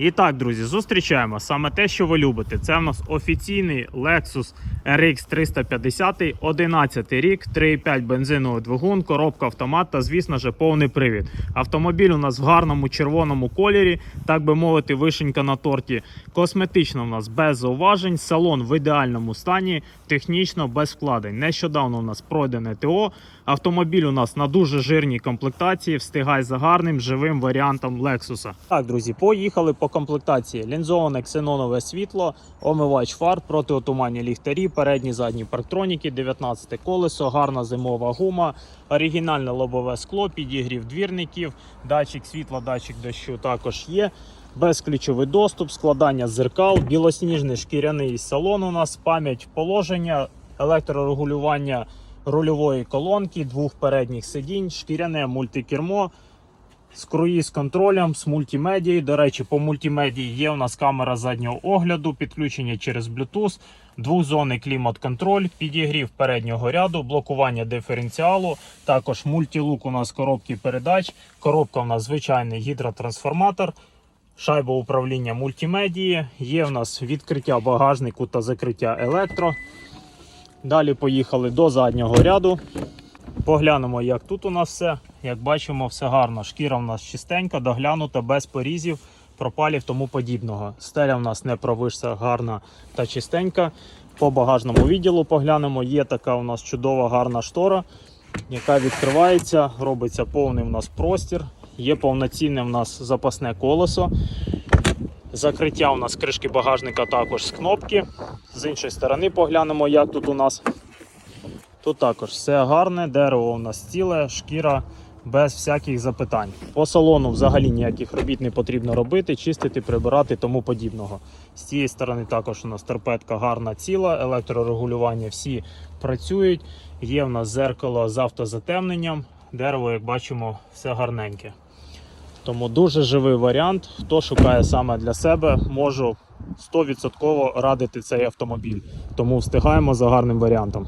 І так, друзі, зустрічаємо саме те, що ви любите. Це в нас офіційний Lexus RX 350, 11 рік, 3,5 бензиновий двигун, коробка автомат та, звісно ж, повний привід. Автомобіль у нас в гарному червоному кольорі, так би мовити, вишенька на торті. Косметично у нас без зауважень, салон в ідеальному стані, технічно без вкладень. Нещодавно у нас пройдене ТО. Автомобіль у нас на дуже жирній комплектації, встигай за гарним живим варіантом Lexus. Так, друзі, поїхали по комплектації. Лінзоване ксенонове світло, омивач фар, протиотуманні ліхтарі, передні задні парктроніки, 19 колесо, гарна зимова гума, оригінальне лобове скло, підігрів двірників, датчик світла, датчик дощу також є. Безключовий доступ, складання зеркал, білосніжний шкіряний салон у нас, пам'ять положення, електрорегулювання рульової колонки, двох передніх сидінь, шкіряне мультикермо з круїз контролем, з мультимедією. До речі, по мультимедії є у нас камера заднього огляду, підключення через Bluetooth, двохзонний клімат-контроль, підігрів переднього ряду, блокування диференціалу, також мультилук у нас коробки передач, коробка у нас звичайний гідротрансформатор. Шайба управління мультимедії, є в нас відкриття багажнику та закриття електро. Далі поїхали до заднього ряду. Поглянемо, як тут у нас все. Як бачимо, все гарно. Шкіра в нас чистенька, доглянута, без порізів, пропалів тому подібного. Стеля в нас не провишся, гарна та чистенька. По багажному відділу поглянемо. Є така у нас чудова гарна штора, яка відкривається, робиться повний у нас простір. Є повноцінне у нас запасне колесо. Закриття у нас кришки багажника також з кнопки. З іншої сторони поглянемо, як тут у нас. Тут також все гарне, дерево у нас ціле, шкіра без всяких запитань. По салону взагалі ніяких робіт не потрібно робити, чистити, прибирати тому подібного. З цієї сторони також у нас торпедка гарна ціла, електрорегулювання всі працюють. Є в нас зеркало з автозатемненням. Дерево, як бачимо, все гарненьке. Тому дуже живий варіант. Хто шукає саме для себе, можу 100% радити цей автомобіль. Тому встигаємо за гарним варіантом.